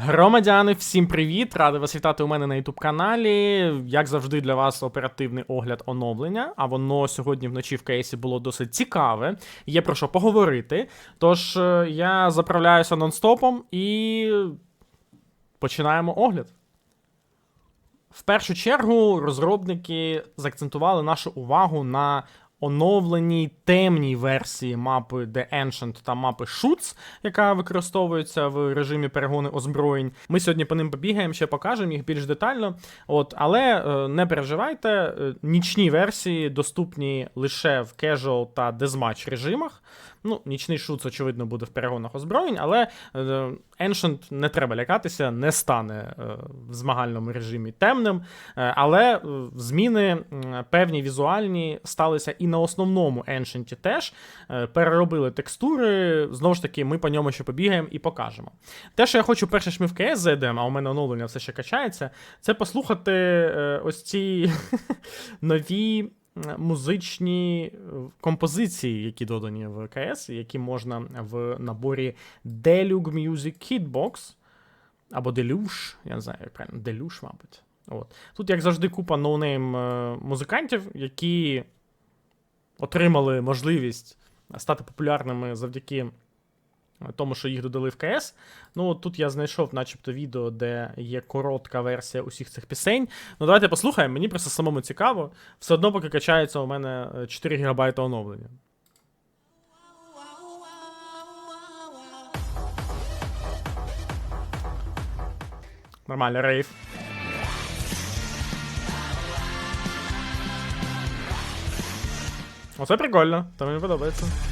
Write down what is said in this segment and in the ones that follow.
Громадяни, всім привіт! Радий вас вітати у мене на youtube каналі. Як завжди, для вас оперативний огляд оновлення. А воно сьогодні вночі в кейсі було досить цікаве. Є про що поговорити. Тож е, я заправляюся нонстопом і починаємо огляд. В першу чергу розробники заакцентували нашу увагу на оновленій темній версії мапи The Ancient та мапи Шуц, яка використовується в режимі перегони озброєнь. Ми сьогодні по ним побігаємо, ще покажемо їх більш детально. От, але е, не переживайте, е, нічні версії доступні лише в casual та deathmatch режимах. Ну, нічний шуц, очевидно, буде в перегонах озброєнь, але е, Ancient не треба лякатися, не стане е, в змагальному режимі темним. Е, але зміни певні візуальні сталися і на основному Ancient теж. Переробили текстури. Знову ж таки, ми по ньому ще побігаємо і покажемо. Те, що я хочу перше ж ми в КС зайдемо, а у мене оновлення все ще качається, це послухати ось ці нові музичні е, композиції, які додані в КС, які можна в наборі Deluge Music Kitbox або Deluge, я не знаю, як правильно, Deluge, мабуть. От. Тут, як завжди, купа ноунейм е, музикантів, які отримали можливість стати популярними завдяки тому, що їх додали в КС. Ну, тут я знайшов, начебто, відео, де є коротка версія усіх цих пісень. Ну, давайте послухаємо, мені просто самому цікаво. Все одно, поки качається у мене е, 4 ГБ оновлення. Нормально, рейв. Оце прикольно, то мені подобається.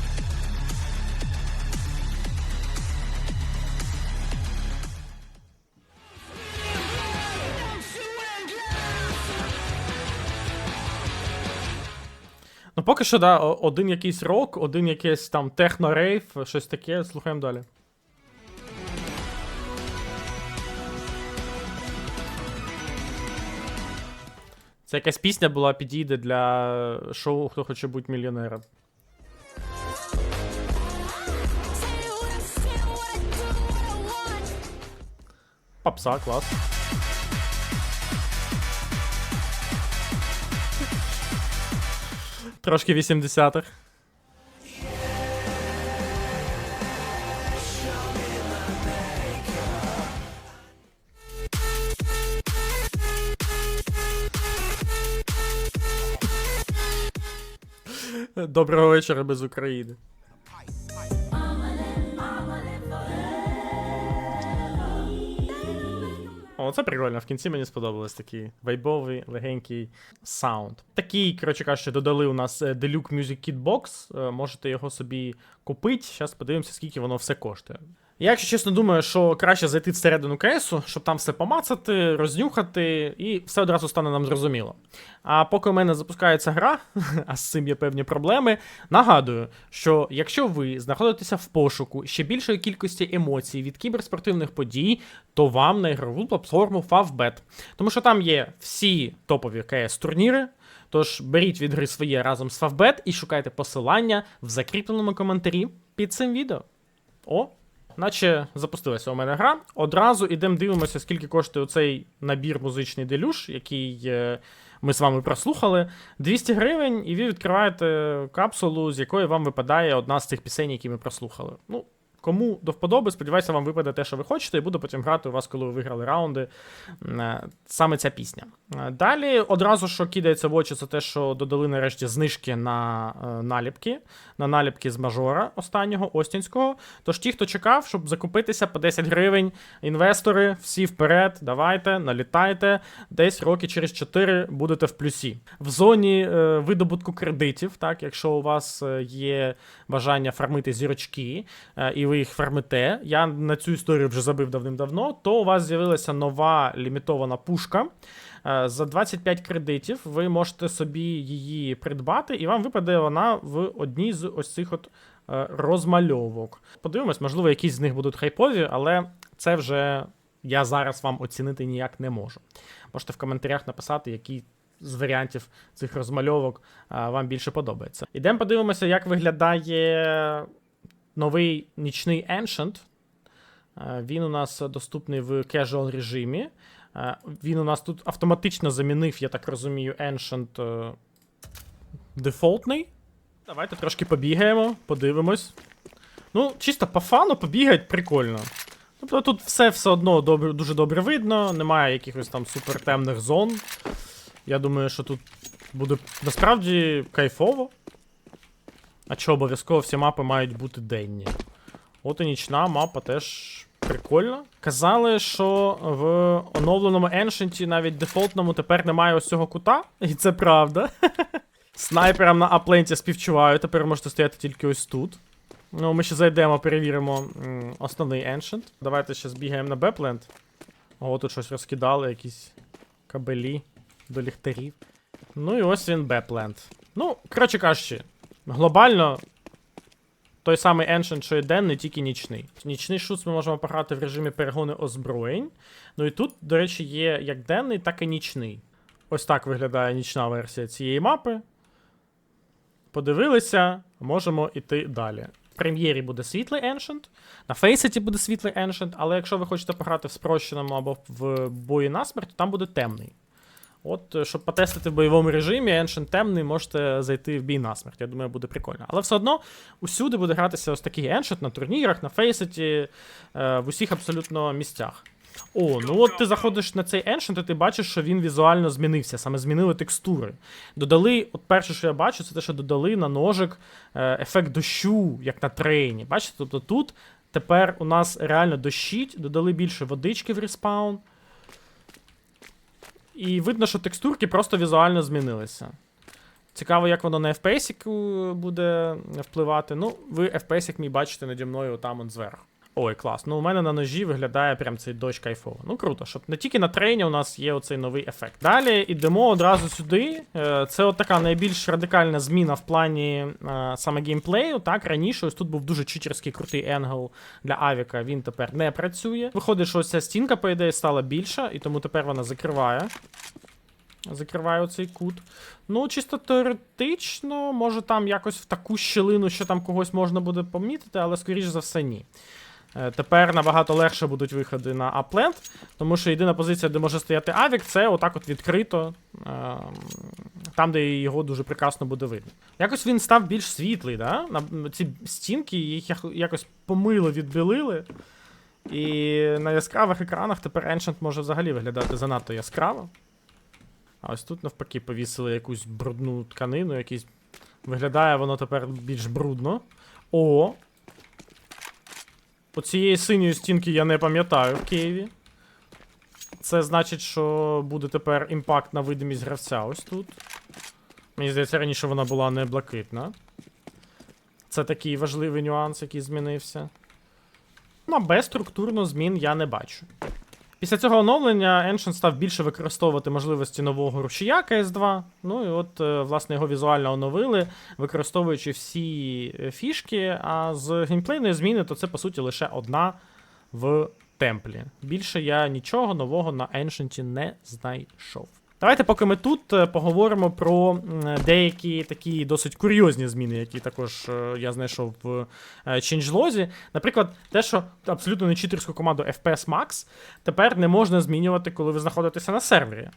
Ну, поки що, да, один якийсь рок, один якийсь там техно-рейв, щось таке, слухаємо далі. Це якась пісня була, підійде для шоу Хто хоче бути мільйонером. Попса, клас. Трошки 80-х. Доброго вечора без України. О, це прикольно. В кінці мені сподобалось такий вайбовий, легенький саунд. Такий, коротше кажучи, додали у нас е, Deluxe Music Kit Box. Е, Можете його собі купити. Зараз подивимося, скільки воно все коштує. Я, якщо чесно, думаю, що краще зайти всередину КСу, щоб там все помацати, рознюхати, і все одразу стане нам зрозуміло. А поки у мене запускається гра, а з цим є певні проблеми, нагадую, що якщо ви знаходитеся в пошуку ще більшої кількості емоцій від кіберспортивних подій, то вам на ігрову платформу Favbet. Тому що там є всі топові КС турніри. Тож беріть від гри своє разом з Favbet і шукайте посилання в закріпленому коментарі під цим відео. О, наче запустилася у мене гра. Одразу ідемо дивимося, скільки коштує цей набір музичний делюш, який е, ми з вами прослухали. 200 гривень, і ви відкриваєте капсулу, з якої вам випадає одна з цих пісень, які ми прослухали. Ну, кому до вподоби, сподіваюся, вам випаде те, що ви хочете, і буду потім грати у вас, коли ви виграли раунди. е, Саме ця пісня. Е, Далі одразу, що кидається в очі, це те, що додали нарешті знижки на е, наліпки, на наліпки з мажора останнього Остінського. Тож ті, хто чекав, щоб закупитися по 10 гривень, інвестори, всі вперед, давайте, налітайте. Десь роки через 4 будете в плюсі. В зоні видобутку кредитів, так, якщо у вас є бажання фармити зірочки, і ви їх фармите, я на цю історію вже забив давним-давно, то у вас з'явилася нова лімітована пушка. Е, За 25 кредитів ви можете собі її придбати, і вам випаде вона в одній з ось цих от е, розмальовок. Подивимось, можливо, якісь з них будуть хайпові, але це вже я зараз вам оцінити ніяк не можу. Можете в коментарях написати, які з варіантів цих розмальовок а, вам більше подобається. Ідемо подивимося, як виглядає новий нічний Ancient. Е, Він у нас доступний в casual режимі. Е, Він у нас тут автоматично замінив, я так розумію, Ancient е, дефолтний. Давайте трошки побігаємо, подивимось. Ну, чисто по фану побігать прикольно. Тобто тут все все одно добре, дуже добре видно, немає якихось там супертемних зон. Я думаю, що тут буде насправді кайфово. А що обов'язково всі мапи мають бути денні. От і нічна мапа теж прикольна. Казали, що в оновленому Ancient навіть дефолтному тепер немає ось цього кута, і це правда. Снайперам на апленті співчуваю, тепер можете стояти тільки ось тут. Ну, ми ще зайдемо, перевіримо основний Ancient. Давайте ще збігаємо на Бепленд. О, тут щось розкидали, якісь кабелі до ліхтарів. Ну і ось він Бепленд. Ну, коротше кажучи, глобально той самий Ancient, що і денний, тільки нічний. Нічний шут ми можемо пограти в режимі перегони озброєнь. Ну і тут, до речі, є як денний, так і нічний. Ось так виглядає нічна версія цієї мапи. Подивилися, можемо йти далі. В прем'єрі буде світлий Ancient, на Faceit буде світлий Ancient, але якщо ви хочете пограти в спрощеному або в бої насмерть, то там буде темний. От, е, щоб потестити в бойовому режимі, Ancient темний, можете зайти в бій насмерть. Я думаю, буде прикольно. Але все одно усюди буде гратися ось такий Ancient на турнірах, на е, в усіх абсолютно місцях. О, ну от ти заходиш на цей Ancient, і ти бачиш, що він візуально змінився, саме змінили текстури. Додали, от перше, що я бачу, це те, що додали на ножик е, ефект дощу, як на трейні. Бачите, тобто тут тепер у нас реально дощить, додали більше водички в респаун. І видно, що текстурки просто візуально змінилися. Цікаво, як воно на FPS буде впливати. Ну, ви FPS мій бачите наді мною там зверху. Ой, клас. Ну, у мене на ножі виглядає прям цей дощ кайфово. Ну круто, щоб не тільки на трейні у нас є оцей новий ефект. Далі йдемо одразу сюди. Е, Це от така найбільш радикальна зміна в плані е, саме геймплею. Так, раніше ось тут був дуже читерський крутий енгл для Авіка, він тепер не працює. Виходить, що ось ця стінка, по ідеї, стала більша, і тому тепер вона закриває. Закриває оцей кут. Ну, чисто теоретично, може там якось в таку щілину, що там когось можна буде помітити, але скоріш за все ні. Е, Тепер набагато легше будуть виходи на апленд, тому що єдина позиція, де може стояти авік, це отак от відкрито, ем, там, де його дуже прекрасно буде видно. Якось він став більш світлий, да? Ці стінки їх якось помило відбілили. І на яскравих екранах тепер Ancient може взагалі виглядати занадто яскраво. А ось тут навпаки повісили якусь брудну тканину, якийсь. Виглядає воно тепер більш брудно. О! Оцієї синьої стінки я не пам'ятаю в Києві. Це значить, що буде тепер імпакт на видимість гравця ось тут. Мені здається, раніше вона була не блакитна. Це такий важливий нюанс, який змінився. Ну, а без структурно змін я не бачу. Після цього оновлення Ancient став більше використовувати можливості нового рушія КС2. Ну і от, е, власне, його візуально оновили, використовуючи всі е, фішки. А з геймплейної зміни, то це по суті лише одна в темплі. Більше я нічого нового на Ancient не знайшов. Давайте, поки ми тут е, поговоримо про деякі такі досить курйозні зміни, які також е, я знайшов в Changelog. Наприклад, те, що абсолютно не читерську команду FPS Max тепер не можна змінювати, коли ви знаходитеся на сервері.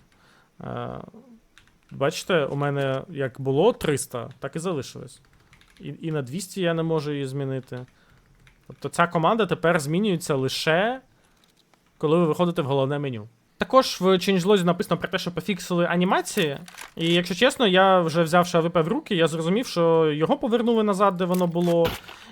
Е, Бачите, у мене як було 300, так і залишилось. І, і на 200 я не можу її змінити. Тобто ця команда тепер змінюється лише коли ви виходите в головне меню. Також в Changelog написано про те, що пофіксили анімації. І якщо чесно, я вже взявши АВП в руки, я зрозумів, що його повернули назад, де воно було.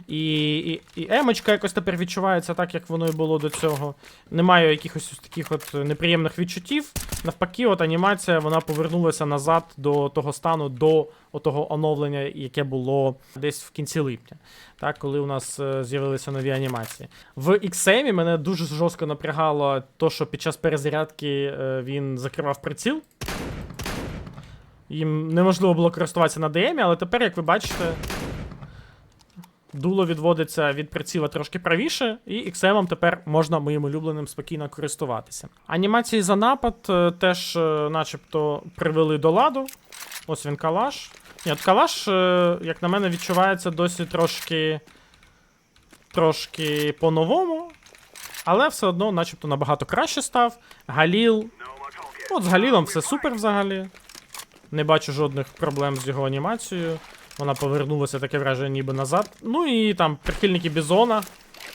І, і, і емочка якось тепер відчувається так, як воно і було до цього. Немає якихось таких от неприємних відчуттів. Навпаки, от анімація вона повернулася назад до того стану, до того оновлення, яке було десь в кінці липня. Так, коли у нас е, з'явилися нові анімації. В XM мене дуже жорстко напрягало то, що під час перезарядки е, він закривав приціл. Їм неможливо було користуватися на DM, але тепер, як ви бачите, дуло відводиться від приціла трошки правіше, і XM тепер можна моїм улюбленим спокійно користуватися. Анімації за напад е, теж, начебто, привели до ладу. Ось він калаш. Ні, от калаш, е, як на мене, відчувається досі трошки. Трошки по-новому. але все одно, начебто, набагато краще став. Галіл. От з Галілом все супер взагалі. Не бачу жодних проблем з його анімацією. Вона повернулася таке враження ніби назад. Ну і там прихильники Бізона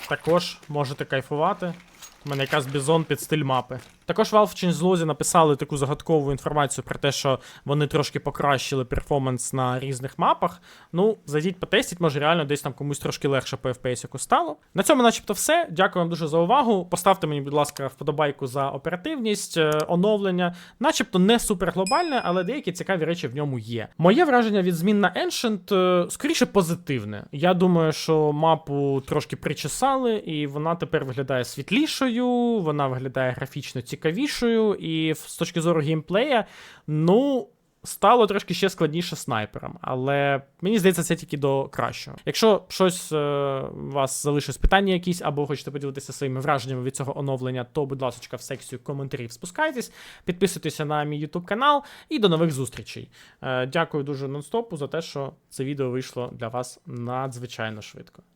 також можете кайфувати. У мене якраз бізон під стиль мапи. Також Valve в Changelog написали таку загадкову інформацію про те, що вони трошки покращили перформанс на різних мапах. Ну, зайдіть потестіть, може реально десь там комусь трошки легше по FPS яку стало. На цьому, начебто, все. Дякую вам дуже за увагу. Поставте мені, будь ласка, вподобайку за оперативність, е, оновлення. Начебто не супер глобальне, але деякі цікаві речі в ньому є. Моє враження від змін на Ancient е, скоріше позитивне. Я думаю, що мапу трошки причесали, і вона тепер виглядає світлішою, вона виглядає графічно цікавішою, і з точки зору геймплея, ну. Стало трошки ще складніше снайперам, але мені здається, це тільки до кращого. Якщо щось е, вас залишилось питання якісь, або хочете поділитися своїми враженнями від цього оновлення, то, будь ласка, в секцію коментарів спускайтесь, підписуйтеся на мій YouTube канал і до нових зустрічей. Е, дякую дуже нонстопу за те, що це відео вийшло для вас надзвичайно швидко.